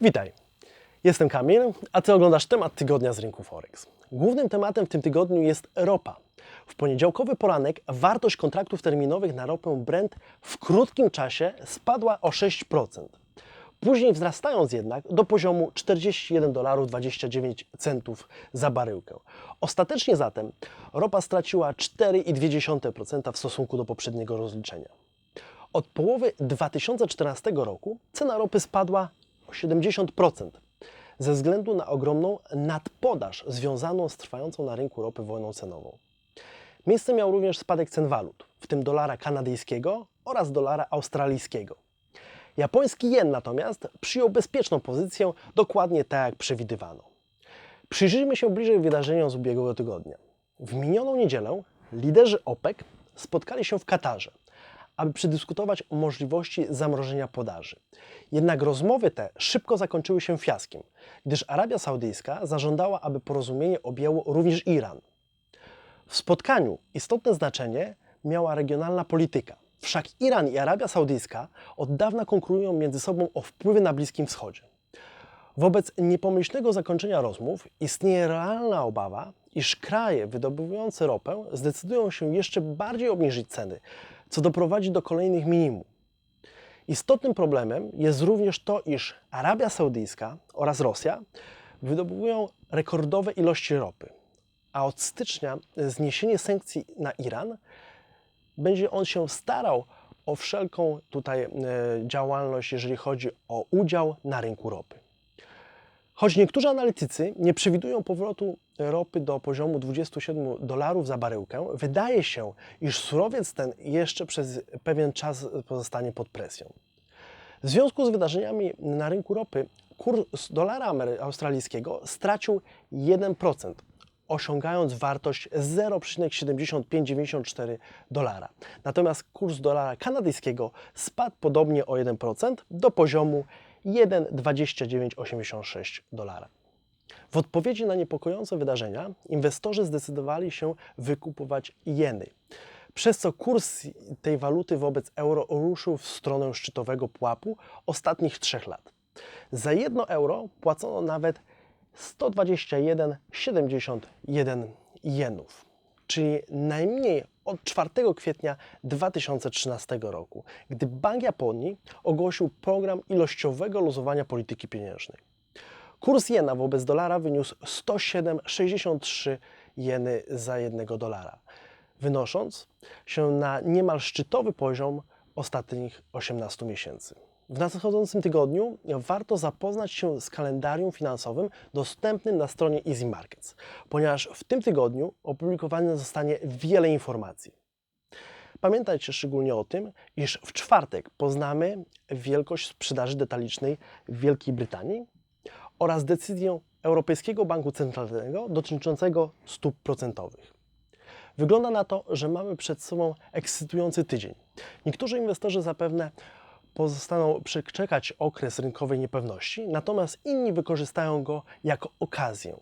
Witaj, jestem Kamil, a Ty oglądasz temat tygodnia z rynku Forex. Głównym tematem w tym tygodniu jest ropa. W poniedziałkowy poranek wartość kontraktów terminowych na ropę Brent w krótkim czasie spadła o 6%. Później wzrastając jednak do poziomu 41 dolarów 29 centów za baryłkę. Ostatecznie zatem ropa straciła 4,2% w stosunku do poprzedniego rozliczenia. Od połowy 2014 roku cena ropy spadła 70% ze względu na ogromną nadpodaż związaną z trwającą na rynku ropy wojną cenową. Miejsce miał również spadek cen walut, w tym dolara kanadyjskiego oraz dolara australijskiego. Japoński jen natomiast przyjął bezpieczną pozycję, dokładnie tak jak przewidywano. Przyjrzyjmy się bliżej wydarzeniom z ubiegłego tygodnia. W minioną niedzielę liderzy OPEC spotkali się w Katarze, aby przedyskutować o możliwości zamrożenia podaży. Jednak rozmowy te szybko zakończyły się fiaskiem, gdyż Arabia Saudyjska zażądała, aby porozumienie objęło również Iran. W spotkaniu istotne znaczenie miała regionalna polityka. Wszak Iran i Arabia Saudyjska od dawna konkurują między sobą o wpływy na Bliskim Wschodzie. Wobec niepomyślnego zakończenia rozmów istnieje realna obawa, iż kraje wydobywające ropę zdecydują się jeszcze bardziej obniżyć ceny, co doprowadzi do kolejnych minimum. Istotnym problemem jest również to, iż Arabia Saudyjska oraz Rosja wydobywują rekordowe ilości ropy, a od stycznia zniesienie sankcji na Iran będzie on się starał o wszelką tutaj e, działalność, jeżeli chodzi o udział na rynku ropy. Choć niektórzy analitycy nie przewidują powrotu ropy do poziomu 27 dolarów za baryłkę, wydaje się, iż surowiec ten jeszcze przez pewien czas pozostanie pod presją. W związku z wydarzeniami na rynku ropy kurs dolara australijskiego stracił 1%, osiągając wartość 0,7594 dolara. Natomiast kurs dolara kanadyjskiego spadł podobnie o 1% do poziomu 1,2986 dolara. W odpowiedzi na niepokojące wydarzenia inwestorzy zdecydowali się wykupować jeny, przez co kurs tej waluty wobec euro ruszył w stronę szczytowego pułapu ostatnich trzech lat. Za 1 euro płacono nawet 121,71 jenów, czyli najmniej od 4 kwietnia 2013 roku, gdy Bank Japonii ogłosił program ilościowego luzowania polityki pieniężnej. Kurs jena wobec dolara wyniósł 107,63 jeny za jednego dolara, wynosząc się na niemal szczytowy poziom ostatnich 18 miesięcy. W nadchodzącym tygodniu warto zapoznać się z kalendarium finansowym dostępnym na stronie Easy Markets, ponieważ w tym tygodniu opublikowane zostanie wiele informacji. Pamiętajcie szczególnie o tym, iż w czwartek poznamy wielkość sprzedaży detalicznej w Wielkiej Brytanii oraz decyzję Europejskiego Banku Centralnego dotyczącego stóp procentowych. Wygląda na to, że mamy przed sobą ekscytujący tydzień. Niektórzy inwestorzy zapewne pozostaną przeczekać okres rynkowej niepewności, natomiast inni wykorzystają go jako okazję.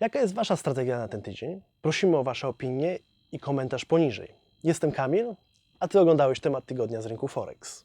Jaka jest Wasza strategia na ten tydzień? Prosimy o Wasze opinie i komentarz poniżej. Jestem Kamil, a Ty oglądałeś temat tygodnia z rynku Forex.